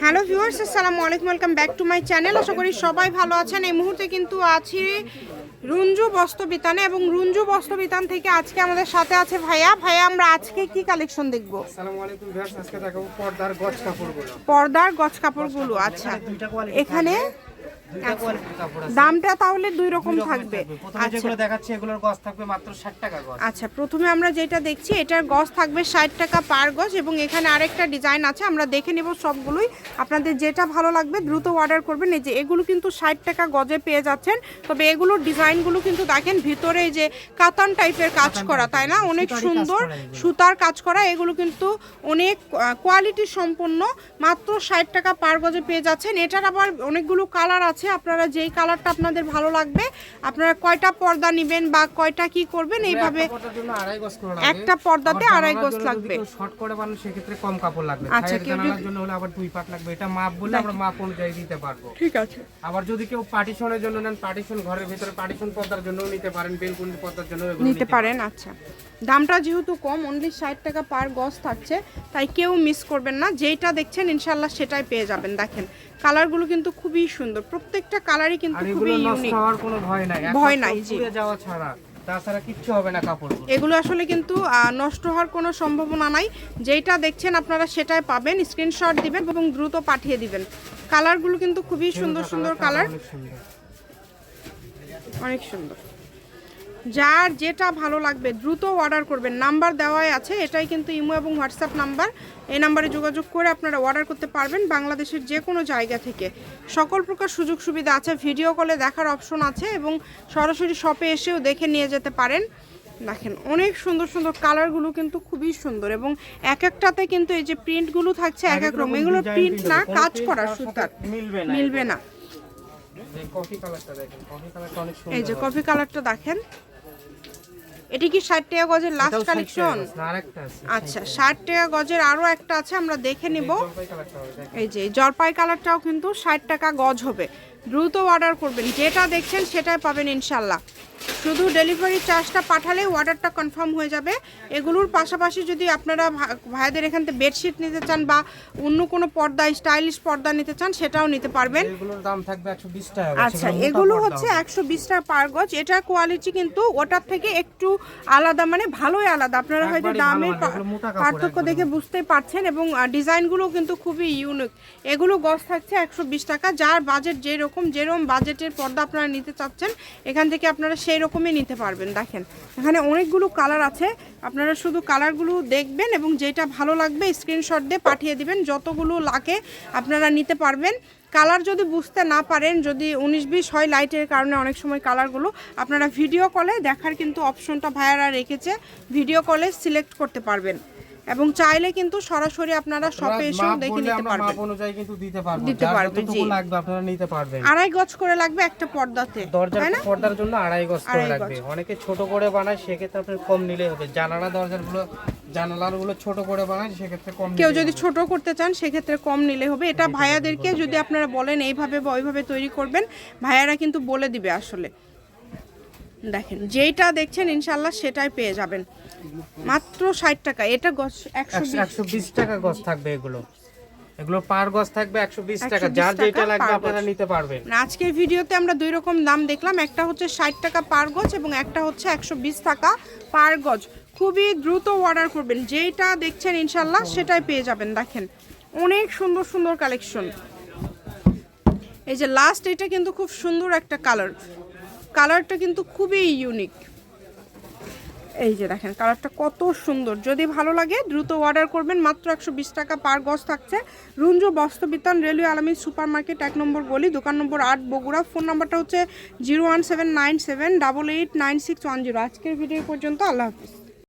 Hello viewers আসসালামু আলাইকুম welcome back to my channel. আশা করি সবাই ভালো আছেন। এই মুহূর্তে কিন্তু আছি রুঞ্জু বস্ত্রবিতানে এবং রুঞ্জু বস্ত্রবিতান থেকে আজকে আমাদের সাথে আছে ভাইয়া। ভাইয়া আমরা আজকে কি কালেকশন দেখব? আসসালামু আলাইকুম ভিউয়ার্স আজকে দেখাবো পর্দার গছ কাপড়গুলো। পর্দার গজ কাপড়গুলো আচ্ছা। এখানে দামটা তাহলে দুই রকম থাকবে। আচ্ছা। যেগুলো দেখাচ্ছি এগুলোর গছ থাকবে মাত্র 60 টাকা গছ। আচ্ছা প্রথমে আমরা যেটা দেখছি এটার গজ থাকবে ষাট টাকা পার গজ এবং এখানে আরেকটা ডিজাইন আছে আমরা দেখে নেব সবগুলোই। আপনাদের যেটা ভালো লাগবে দ্রুত অর্ডার করবেন। এই যে এগুলো কিন্তু ষাট টাকা গজে পেয়ে যাচ্ছেন। তবে এগুলোর ডিজাইনগুলো কিন্তু দেখেন ভিতরে যে কাতান টাইপের কাজ করা তাই না? অনেক সুন্দর সুতার কাজ করা এগুলো কিন্তু অনেক কোয়ালিটি সম্পন্ন মাত্র ষাট টাকা পার গজে পেয়ে যাচ্ছেন। এটার আবার অনেকগুলো কালার আছে আপনারা যেই কালারটা আপনাদের ভালো লাগবে আপনারা কয়টা পর্দা নেবেন বা কয়টা কি করবেন এইভাবে একটা পর্দাতে আড়াই গজ লাগবে। শর্ট করে বানান সেক্ষেত্রে কম কাপড় লাগবে। আচ্ছা, কেউ জন্য হলে আবার দুই পাট লাগবে। এটা মাপ বললে আমরা মাপ অনুযায়ী দিতে পারব। ঠিক আছে। আবার যদি কেউ পার্টিশনের জন্য নেন পার্টিশন ঘরের ভিতরে পার্টিশন পর্দার জন্য নিতে পারেন বেলকুনি পর্দার জন্য নিতে পারেন। আচ্ছা। দামটা যেহেতু কম অনলি ষাট টাকা পার গজ থাকছে তাই কেউ মিস করবেন না। যেইটা দেখছেন ইনশাল্লাহ সেটাই পেয়ে যাবেন। দেখেন কালারগুলো কিন্তু খুবই সুন্দর। প্রত্যেকটা কালারই কিন্তু খুবই ইউনিক কোনো ভয় নাই। ভয় নাই, জি। যাওয়া ছাড়া। তাছাড়া কিচ্ছু হবে না কাপড়গুলো। এগুলো আসলে কিন্তু নষ্ট হওয়ার কোনো সম্ভাবনা নাই। যেইটা দেখছেন আপনারা সেটাই পাবেন। স্ক্রিনশট দিবেন এবং দ্রুত পাঠিয়ে দিবেন। কালারগুলো কিন্তু খুবই সুন্দর সুন্দর কালার অনেক সুন্দর। যার যেটা ভালো লাগবে দ্রুত অর্ডার করবেন। নাম্বার দেওয়াই আছে এটাই কিন্তু ইমো এবং হোয়াটসঅ্যাপ নাম্বার। এই নাম্বারে যোগাযোগ করে আপনারা অর্ডার করতে পারবেন বাংলাদেশের যে কোনো জায়গা থেকে। সকল প্রকার সুযোগ সুবিধা আছে ভিডিও কলে দেখার অপশন আছে এবং সরাসরি শপে এসেও দেখে নিয়ে যেতে পারেন। দেখেন অনেক সুন্দর সুন্দর কালারগুলো কিন্তু খুবই সুন্দর এবং এক একটাতে কিন্তু এই যে প্রিন্টগুলো থাকছে এক এক রকম। এগুলো প্রিন্ট না কাজ করা সুতার মিলবে না এই যে কফি কালারটা দেখেন এটি কি ষাট টাকা গজের লাস্ট এটাও 60 টাকা কালেকশন আচ্ছা ষাট টাকা গজের আরও একটা আছে আমরা দেখে নিব। এই যে জলপাই কালারটাও কিন্তু ষাট টাকা গজ হবে। দ্রুত অর্ডার করবেন যেটা দেখছেন সেটাই পাবেন ইনশাল্লাহ। শুধু ডেলিভারি চার্জটা পাঠালে অর্ডারটা কনফার্ম হয়ে যাবে। এগুলোর পাশাপাশি যদি আপনারা ভাইদের এখান থেকে বেডশিট নিতে চান বা অন্য কোনো পর্দা স্টাইলিশ পর্দা নিতে চান সেটাও নিতে পারবেন। এগুলোর দাম থাকবে 120 টাকা আচ্ছা এগুলো হচ্ছে হবে। একশো বিশ টাকা পার গজ। এটার কোয়ালিটি কিন্তু ওটার থেকে একটু আলাদা মানে ভালোই আলাদা। আপনারা হয়তো দামের পার্থক্য দেখে বুঝতেই পারছেন এবং ডিজাইনগুলো কিন্তু খুবই ইউনিক এগুলো গজ থাকছে একশো বিশ টাকা। যার বাজেট যেরকম যেরকম বাজেটের পর্দা আপনারা নিতে চাচ্ছেন এখান থেকে আপনারা সেই রকমই নিতে পারবেন, দেখেন। এখানে অনেকগুলো কালার আছে। আপনারা শুধু কালারগুলো দেখবেন এবং যেটা ভালো লাগবে স্ক্রিনশট দিয়ে পাঠিয়ে দিবেন। যতগুলো লাগে আপনারা নিতে পারবেন। কালার যদি বুঝতে না পারেন, যদি উনিশ বিশ হয় লাইটের কারণে অনেক সময় কালারগুলো আপনারা ভিডিও কলে দেখার কিন্তু অপশনটা ভাইয়ারা রেখেছে। ভিডিও কলে সিলেক্ট করতে পারবেন। এবং চাইলে কিন্তু সরাসরি আপনারা শপে এসেও দেখে নিতে পারবেন মাপ অনুযায়ী কিন্তু দিতে পারব। দিতে যার পারবে, যতটুকু জি। লাগবে আপনারা নিতে পারবেন। আড়াই গজ করে লাগবে একটা পর্দাতে দরজার পর্দার জন্য আড়াই গজ করে লাগবে। অনেকে ছোট করে বানায় সেক্ষেত্রে আপনার কম নিলেই হবে। জানালা দরজারগুলো জানালারগুলো ছোট করে বানায় সেক্ষেত্রে কম কেউ যদি ছোট করতে চান সেক্ষেত্রে কম নিলে হবে। এটা ভাইয়াদেরকে যদি আপনারা বলেন এইভাবে বা ওইভাবে তৈরি করবেন ভাইয়ারা কিন্তু বলে দিবে আসলে। দেখেন যেইটা দেখছেন ইনশাল্লাহ সেটাই পেয়ে যাবেন। মাত্র ষাট টাকা এটা গছ একশো বিশ। টাকা গজ থাকবে এগুলো। এগুলো পার গজ থাকবে একশো বিশ টাকা। যার যেটা লাগবে আপনারা নিতে পারবেন। আজকের ভিডিওতে আমরা দুই রকম দাম দেখলাম। একটা হচ্ছে ষাট টাকা পার গজ এবং একটা হচ্ছে একশো বিশ টাকা পার গজ খুবই দ্রুত অর্ডার করবেন। যেইটা দেখছেন ইনশাল্লাহ সেটাই পেয়ে যাবেন। দেখেন অনেক সুন্দর সুন্দর কালেকশন এই যে লাস্ট এটা কিন্তু খুব সুন্দর একটা কালার কালারটা কিন্তু খুবই ইউনিক এই যে দেখেন, কালারটা কত সুন্দর। যদি ভালো লাগে, দ্রুত অর্ডার করবেন। মাত্র একশো বিশ টাকা পার গজ থাকছে। Runju Bastrabitan railway Alamin super market এক নম্বর গলি, দোকান নম্বর আট, বগুড়া। ফোন নাম্বারটা হচ্ছে zero one seven nine seven eight nine six one zero. আজকের ভিডিও পর্যন্ত আল্লাহ হাফিজ।